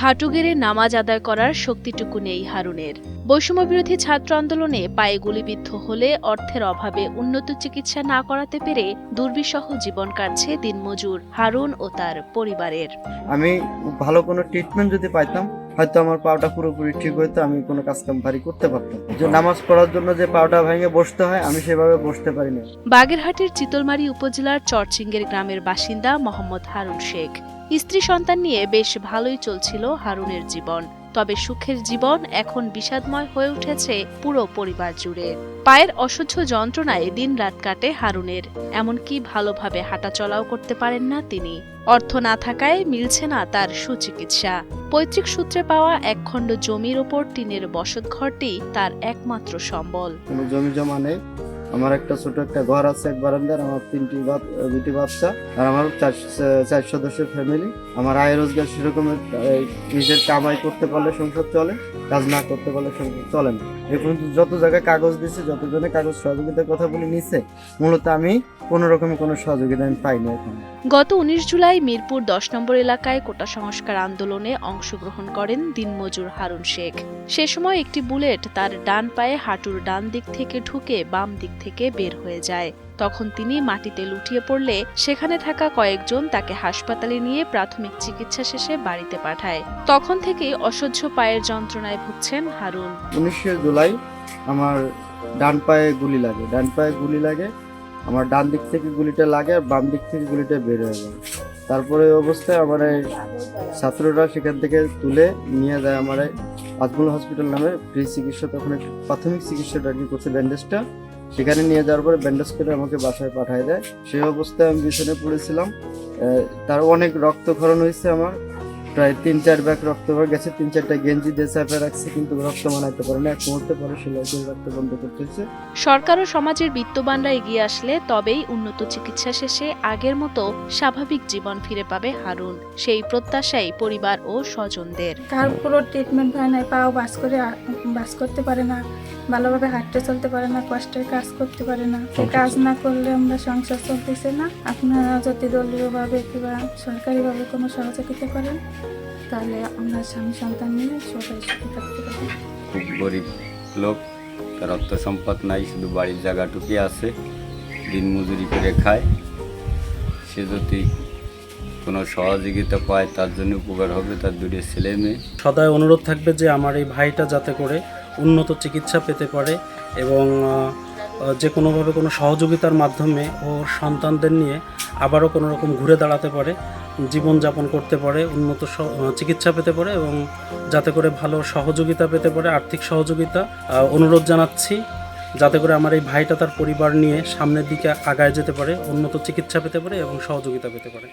হাঁটু গেড়ে নামাজ আদায় করার শক্তিটুকু নেই হারুনের। বৈষম্যবিরোধী ছাত্র আন্দোলনে পায়ে গুলিবিদ্ধ হলে অর্থের অভাবে উন্নত চিকিৎসা না করাতে পেরে দুর্বিষহ জীবন কাটছে দিনমজুর হারুন ও তার পরিবারের। আমি ভালো কোনো ট্রিটমেন্ট যদি পাইতাম হয়তো আমার পাওটা পুরোপুরি ঠিক হইতো আমি কোনো কাজ কাম ভারী করতে পারতাম। যে নামাজ পড়ার জন্য যে পাওটা ভেঙে বসতে হয়, আমি সেভাবে বসতে পারি না বাগেরহাটের চিতলমারি উপজেলার চরচিঙ্গের গ্রামের বাসিন্দা মোহাম্মদ হারুন শেখ। স্ত্রী সন্তান নিয়ে বেশ ভালোই চলছিল হারুনের জীবন। তবে সুখের জীবন এখন বিষাদময় হয়ে উঠেছে পুরো পরিবার জুড়ে। পায়ের অসহ্য যন্ত্রণায় দিন রাত কাটে হারুনের। এমনকি ভালোভাবে হাঁটাচলাও করতে পারেন না তিনি। অর্থ না থাকায় মিলছে না তার সুচিকিৎসা। পৈতৃক সূত্রে পাওয়া এক খণ্ড জমির ওপর টিনের বসত বসতঘরটি তার একমাত্র সম্বল। জমি জমা নেই। আমার একটা ছোট একটা ঘর আছে এক বারান্দার, আমার তিনটি দুটি বাচ্চা, আর আমার চার চার সদস্যের ফ্যামিলি আমার আয় রোজগার সেরকম নিজের কামাই করতে পারলে সংসার চলে, কাজ না করতে পারলে সংসার চলে না। এ পর্যন্ত যত জায়গায় কাগজ দিছে, যতজনে কাগজ সহযোগিতার কথা বলে নিছে, মূলত আমি কোনো রকম কোনো সহযোগিতা আমি পাইনি এখন। গত উনিশ জুলাই মিরপুর দশ নম্বর এলাকায় কোটা সংস্কার আন্দোলনে অংশগ্রহণ করেন দিনমজুর হারুন শেখ। সে সময় একটি বুলেট তার ডান পায়ে হাঁটুর ডান দিক থেকে ঢুকে বাম দিক থেকে বের হয়ে যায়। তখন তিনি মাটিতে লুটিয়ে পড়লে সেখানে থাকা কয়েকজন তাকে হাসপাতালে নিয়ে প্রাথমিক চিকিৎসা শেষে বাড়িতে পাঠায়। তখন থেকেই অসহ্য পায়ের যন্ত্রণায় ভুগছেন হারুন। উনিশে জুলাই আমার ডান পায়ে গুলি লাগে। ডান পায়ে গুলি লাগে, আমার ডান দিক থেকে গুলিটা লাগে, বাম দিক থেকে গুলিটা বের হয়ে যায়। তারপরে অবস্থায় আমার ছাত্ররা সেখান থেকে তুলে নিয়ে যায় আমার আজমল হসপিটাল নামে ফ্রি চিকিৎসা তখন একটু প্রাথমিক চিকিৎসাটা ডাকি কি করছে ব্যান্ডেজটা সেখানে নিয়ে যাওয়ার পরে ব্যান্ডেজ করে আমাকে বাসায় পাঠিয়ে দেয়। সেই অবস্থায় আমি বিছানে পড়েছিলাম। তার অনেক রক্তক্ষরণ হয়েছে আমার। প্রায় তিন চার ব্যাগ রক্ত হয়ে গেছে তিন চারটা গেঞ্জি দিয়ে চাপে রাখছে কিন্তু রক্ত মানাইতে পারে না। এক মুহূর্তে পরে সেলাই দিয়ে রক্ত বন্ধ করতে হয়েছে। সরকার ও সমাজের বিত্তবানরা এগিয়ে আসলে তবেই উন্নত চিকিৎসা শেষে আগের মতো স্বাভাবিক জীবন ফিরে পাবে হারুন। সেই প্রত্যাশাই পরিবার ও স্বজনদের। তার পুরো ট্রিটমেন্ট হয় নাই পাও বাস করে বাস করতে পারে না। ভালোভাবে হাঁটতে চলতে পারে না কষ্টের কাজ করতে পারে না। কাজ না করলে আমরা সংসার চলতেছে না। আপনারা যদি দলীয়ভাবে কিংবা সরকারিভাবে কোনো সহযোগিতা করেন তাহলে আমরা স্বামী সন্তান নিয়ে সবাই সুখে থাকতে পারি। খুব গরিব লোক তার অর্থ সম্পদ নাই শুধু বাড়ির জায়গাটুকুই আছে দিন মজুরি করে খায়। সে যদি কোনো সহযোগিতা পায় তার জন্য উপকার হবে তার দুটো ছেলে মেয়ে। সদায় অনুরোধ থাকবে যে আমার এই ভাইটা যাতে করে উন্নত চিকিৎসা পেতে পারে এবং যে কোনোভাবে কোনো সহযোগিতার মাধ্যমে ওর সন্তানদের নিয়ে আবারও কোনো রকম ঘুরে দাঁড়াতে পারে, জীবনযাপন করতে পারে, উন্নত চিকিৎসা পেতে পারে এবং যাতে করে ভালো সহযোগিতা পেতে পারে, আর্থিক সহযোগিতা অনুরোধ জানাচ্ছি যাতে করে আমার এই ভাইটা তার পরিবার নিয়ে সামনের দিকে আগায় যেতে পারে, উন্নত চিকিৎসা পেতে পারে এবং সহযোগিতা পেতে পারে।